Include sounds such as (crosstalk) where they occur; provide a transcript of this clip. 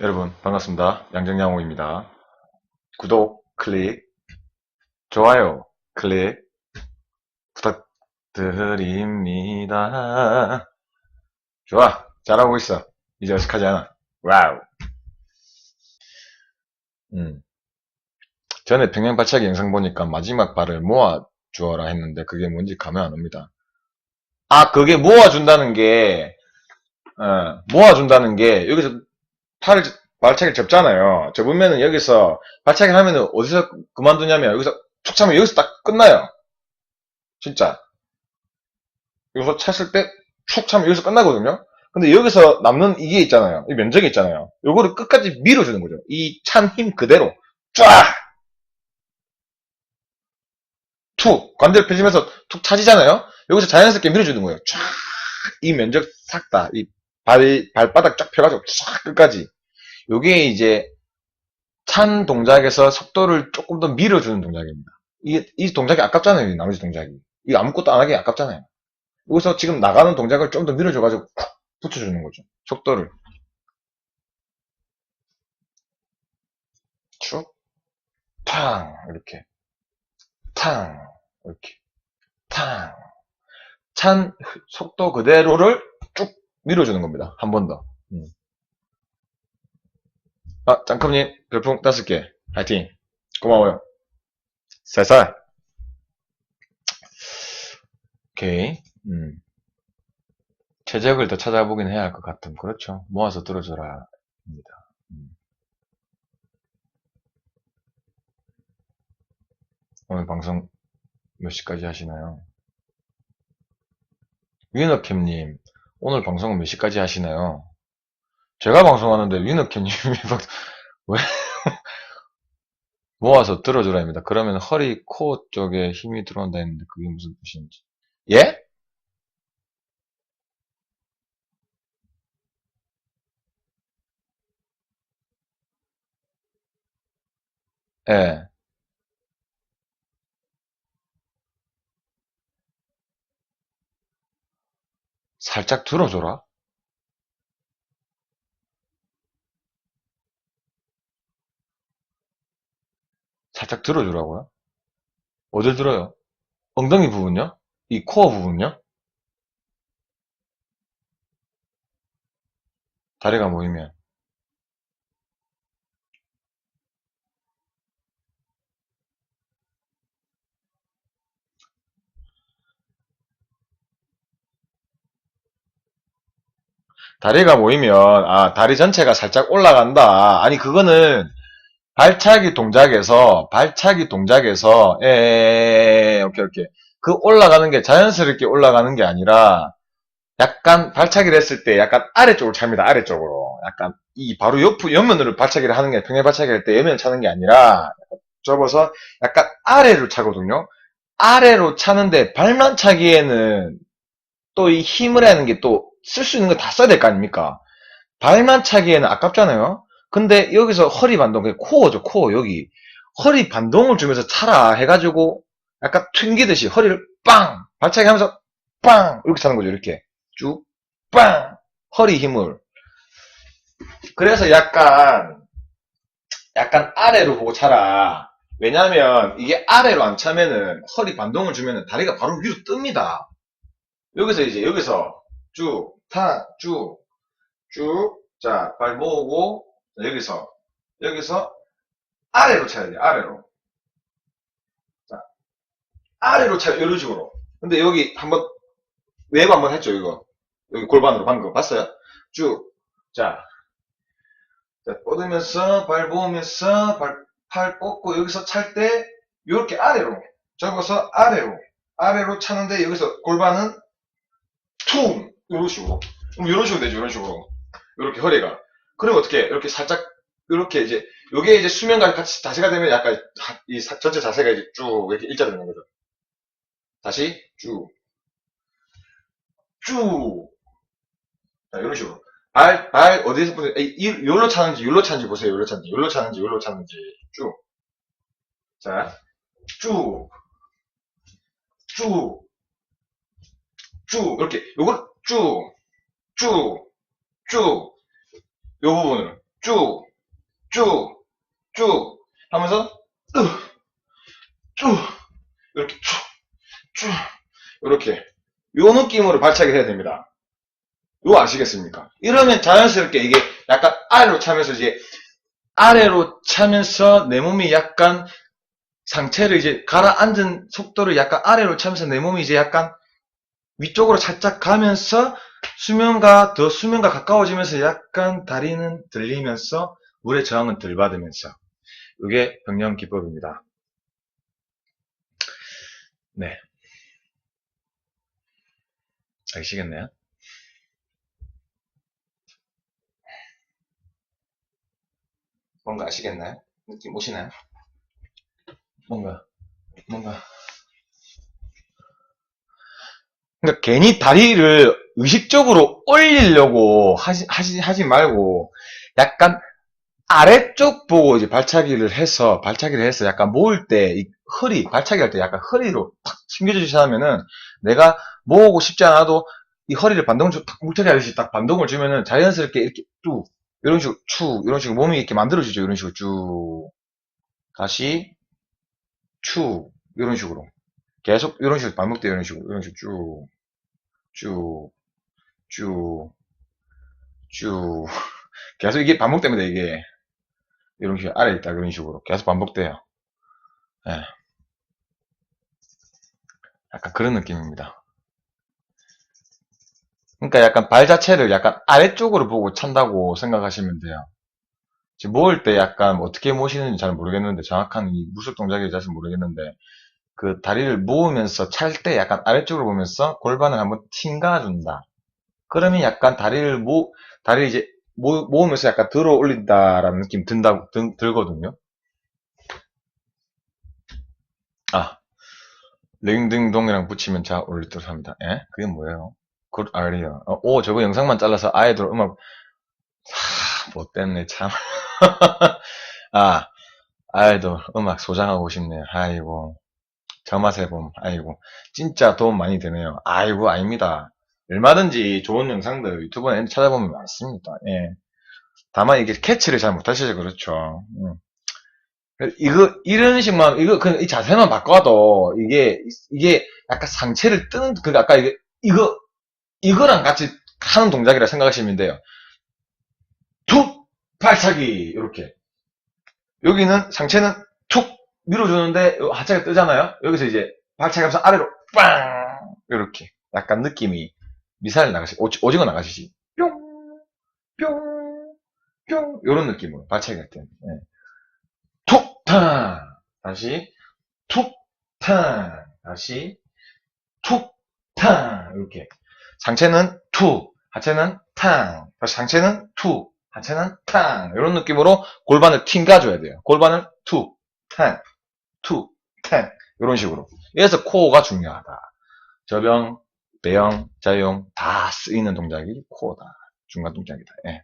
여러분 반갑습니다. 양정양호입니다. 구독 클릭, 좋아요 클릭 부탁드립니다. 좋아, 잘하고 있어. 이제 어색하지 않아. 와우. 음. 전에 평양발차기 영상 보니까 마지막 발을 모아 주어라 했는데 그게 뭔지 감이 안 옵니다. 아, 그게 모아준다는 게, 어, 모아준다는 게 여기서 팔을 발차기를 접잖아요. 접으면은 여기서 발차기를 하면은 어디서 그만두냐면 여기서 툭 차면 여기서 딱 끝나요. 진짜. 여기서 찼을 때 툭 차면 여기서 끝나거든요. 근데 여기서 남는 이게 있잖아요. 이 면적이 있잖아요. 요거를 끝까지 밀어주는 거죠. 이 찬 힘 그대로 쫙! 툭! 관절 펴지면서 툭 차지잖아요. 여기서 자연스럽게 밀어주는 거예요. 쫙! 이 면적 싹 다, 이 발, 발바닥 쫙 펴가지고 쫙 끝까지. 요게 이제 찬 동작에서 속도를 조금 더 밀어주는 동작입니다. 이, 이 동작이 아깝잖아요, 이 나머지 동작이. 이거 아무것도 안 하기 아깝잖아요. 여기서 지금 나가는 동작을 좀 더 밀어줘가지고 쿡 붙여주는 거죠. 속도를. 쭉, 탕, 이렇게. 탕, 이렇게. 탕. 찬 속도 그대로를 쭉 밀어주는 겁니다. 한 번 더. 음. 아, 짱컴님, 별풍 다섯 개. 화이팅. 고마워요. 살살. 오케이. 음. 최적을 더 찾아보긴 해야 할 것 같음. 그렇죠. 모아서 들어줘라. 입니다. 음. 오늘 방송 몇 시까지 하시나요? 위너캠님, 오늘 방송은 몇 시까지 하시나요? 제가 방송하는데 위너캠님이 (laughs) 막, 왜, 모아서 들어줘라입니다. 그러면 허리, 코 쪽에 힘이 들어온다 했는데 그게 무슨 뜻인지. 예? 예. 살짝 들어줘라. 살짝 들어주라고요? 어딜 들어요? 엉덩이 부분요? 이 코어 부분요? 다리가 모이면. 다리가 모이면, 아, 다리 전체가 살짝 올라간다. 아니, 그거는 발차기 동작에서, 발차기 동작에서, 예, 오케이, 오케이. 그 올라가는 게 자연스럽게 올라가는 게 아니라, 약간 발차기를 했을 때 약간 아래쪽으로 찹니다. 아래쪽으로. 약간 이 바로 옆, 옆면으로 발차기를 하는 게 평행 발차기 할 때 옆면을 차는 게 아니라 접어서 약간 아래로 차거든요. 아래로 차는데 발만 차기에는 또 이 힘을 하는 게 또 쓸 수 있는 거 다 써야 될 거 아닙니까? 발만 차기에는 아깝잖아요. 근데 여기서 허리 반동, 그 코어죠, 코어 여기. 허리 반동을 주면서 차라 해가지고 약간 튕기듯이 허리를 빵! 발차기 하면서 빵! 이렇게 차는 거죠, 이렇게. 쭉, 빵! 허리 힘을. 그래서 약간, 약간 아래로 보고 차라. 왜냐면, 이게 아래로 안 차면은, 허리 반동을 주면은 다리가 바로 위로 뜹니다. 여기서 이제, 여기서 쭉, 타, 쭉, 쭉, 자, 발 모으고, 여기서, 여기서 아래로 차야 돼요, 아래로. 자, 아래로 차요, 이런 식으로. 근데 여기 한번, 웨이브 한번 했죠, 이거. 여기 골반으로 방금 봤어요? 쭉. 자. 자, 뻗으면서, 발 모으면서, 발, 팔 뻗고, 여기서 찰 때, 요렇게 아래로. 접어서 아래로. 아래로 차는데, 여기서 골반은 퉁! 요런 식으로. 그럼 요런 식으로 되죠, 요런 식으로. 요렇게 허리가. 그럼 어떻게, 이렇게 살짝, 이렇게 이제, 요게 이제 수면과 같이 자세가 되면 약간, 이 사- 전체 자세가 이제 쭉, 이렇게 일자 되는 거죠. 다시, 쭉. 쭉. 자, 이런 식으로. 발, 발, 어디서 보세요? 이, 이- 요로 차는지, 요로 차는지 보세요. 요로 차는지, 요로 차는지, 요로 차는지. 쭉. 자, 쭉. 쭉. 쭉. 이렇게, 요걸 쭉. 쭉. 쭉. 요 부분을. 쭉, 쭉, 쭉 하면서 으, 쭉 이렇게 쭉, 쭉 이렇게 요 느낌으로 발차기 해야 됩니다. 요 아시겠습니까? 이러면 자연스럽게 이게 약간 아래로 차면서 이제 아래로 차면서 내 몸이 약간 상체를 이제 가라앉은 속도를 약간 아래로 차면서 내 몸이 이제 약간 위쪽으로 살짝 가면서 수면과 더 수면과 가까워지면서 약간 다리는 들리면서 물의 저항은 덜 받으면서 이게 병령 기법입니다. 네. 아시겠네요? 뭔가 아시겠나요? 느낌 오시나요? 뭔가, 뭔가. 그러니까 괜히 다리를 의식적으로 올리려고 하지, 하지, 하지 말고, 약간 아래쪽 보고 이제 발차기를 해서, 발차기를 해서 약간 모을 때, 이 허리, 발차기 할 때 약간 허리로 탁 숨겨주시면은, 내가 모으고 싶지 않아도 이 허리를 반동을 좀탁 물타기 하듯이 딱 반동을 주면은 자연스럽게 이렇게 쭉, 이런 식으로 축, 이런 식으로 몸이 이렇게 만들어지죠. 이런 식으로 쭉. 다시, 축, 이런 식으로. 계속 이런 식으로 반복돼요. 이런 식으로. 이런 식으로 쭉, 쭉, 쭉, 쭉. (laughs) 계속 이게 반복됩니다. 이게. 이런 식으로 아래에 있다. 그런 식으로. 계속 반복돼요. 예. 약간 그런 느낌입니다. 그러니까 약간 발 자체를 약간 아래쪽으로 보고 찬다고 생각하시면 돼요. 지금 모을 때 약간 뭐 어떻게 모시는지 잘 모르겠는데 정확한 이 무술 동작이 잘 모르겠는데 그 다리를 모으면서 찰 때 약간 아래쪽으로 보면서 골반을 한번 튕가준다. 그러면 약간 다리를 모 다리를 이제 모, 모으면서 약간 들어 올린다라는 느낌 든다 든, 들거든요. 아 링딩동이랑 붙이면 잘듯 합니다. 예? 그게 뭐예요? 굿 아이디어. 어, 오, 저거 영상만 잘라서 아이돌 음악, 하, 못됐네, 참. (laughs) 아, 아이돌 음악 소장하고 싶네요. 아이고. 봄, 아이고. 진짜 도움 많이 되네요. 아이고, 아닙니다. 얼마든지 좋은 영상들 유튜브에 찾아보면 많습니다. 예. 다만 이게 캐치를 잘 못하셔서 그렇죠. 음. 이거, 이런 식만, 이거, 그냥 이 자세만 바꿔도, 이게, 이게 약간 상체를 뜨는, 그, 아까 이게, 이거, 이거랑 같이 하는 동작이라 생각하시면 돼요. 툭! 발차기! 이렇게. 여기는 상체는 툭! 밀어주는데, 하체가 뜨잖아요? 여기서 이제 발차기 하면서 아래로 빵! 이렇게. 약간 느낌이 미사일 나가시, 오징어 나가시지. 뿅! 뿅! 뿅! 요런 느낌으로. 발차기 할 때. 예. 툭! 탕! 다시. 툭! 탕! 다시. 툭! 탕! 이렇게. 상체는 투, 하체는 탕. 다시 상체는 투, 하체는 탕. 이런 느낌으로 골반을 튕가줘야 돼요. 골반을 투, 탕, 투, 탕. 이런 식으로. 그래서 코어가 중요하다. 저병, 배영, 자용 다 쓰이는 동작이 코어다. 중간 동작이다. 예.